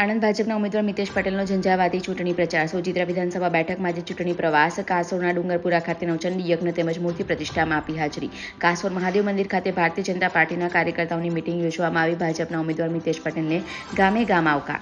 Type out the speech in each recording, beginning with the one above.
આણંદ ભાજપના ઉમેદવાર મિતેશ પટેલનો ઝંઝાવાતી ચૂંટણી પ્રચાર. સોજિત્રા વિધાનસભા બેઠકમાં આજે ચૂંટણી પ્રવાસ. કાસોરના ડુંગરપુરા ખાતે ચંડી યજ્ઞ તેમજ મૂર્તિ પ્રતિષ્ઠામાં આપી હાજરી. કાસોર મહાદેવ મંદિર ખાતે ભારતીય જનતા પાર્ટીના કાર્યકર્તાઓની મિટિંગ યોજવામાં આવી. ભાજપના ઉમેદવાર મિતેશ પટેલને ગામે ગામ આવકાર.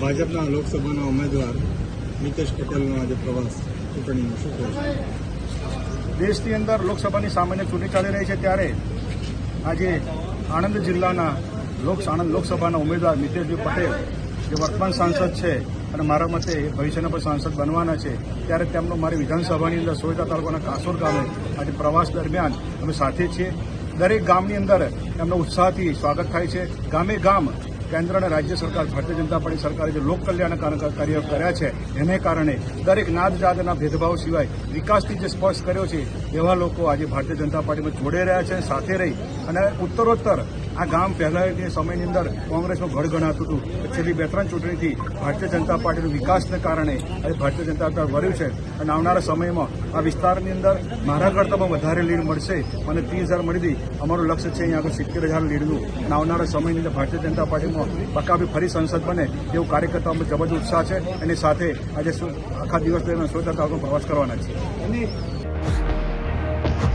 ભાજપના લોકસભાના ઉમેદવાર મિતેશ પટેલનો આજે પ્રવાસ ચૂંટણીનો શું દેશની અંદર લોકસભાની સામાન્ય ચૂંટણી ચાલી રહી છે ત્યારે આજે આણંદ જિલ્લાના લોક સાણંદ લોકસભાના ઉમેદવાર મિતેશભાઈ પટેલ, જે વર્તમાન સાંસદ છે અને મારા મતે ભવિષ્યના પણ સાંસદ બનવાના છે, ત્યારે તેમનો મારી વિધાનસભાની અંદર સોયતા તાલુકાના કાસોર ગામે આજે પ્રવાસ દરમિયાન અમે સાથે છીએ. દરેક ગામની અંદર એમનો ઉત્સાહથી સ્વાગત થાય છે. ગામે ગામ કેન્દ્ર અને રાજ્ય સરકાર, ભારતીય જનતા પાર્ટી સરકારે જે લોક કલ્યાણ કાર્ય કર્યા છે, એને કારણે દરેક નાત જાતના ભેદભાવ સિવાય વિકાસથી જે સ્પર્શ કર્યો છે, એવા લોકો આજે ભારતીય જનતા પાર્ટીમાં જોડે રહ્યા છે, સાથે રહી અને ઉત્તરોત્તર આ ગામ પહેલાંની સમયની અંદર કોંગ્રેસનું ગઢ ગણાતું હતું. છેલ્લી બે ત્રણ ચૂંટણીથી ભારતીય જનતા પાર્ટીના વિકાસને કારણે આજે ભારતીય જનતા પાર્ટી વર્યું છે. અને આવનારા સમયમાં આ વિસ્તારની અંદર મારા કરતાં વધારે લીડ મળશે મને ત્રીસ હજાર મળી હતી અમારું લક્ષ્ય છે અહીંયા આગળ સિત્તેર હજાર લીડનું. અને આવનારા સમયની અંદર ભારતીય જનતા પાર્ટીમાં બકાબી ફરી સંસદ બને એવું કાર્યકર્તાઓમાં જબરજ ઉત્સાહ છે. એની સાથે આજે આખા દિવસ દરમિયાન તાલુકાનો પ્રવાસ કરવાના છે.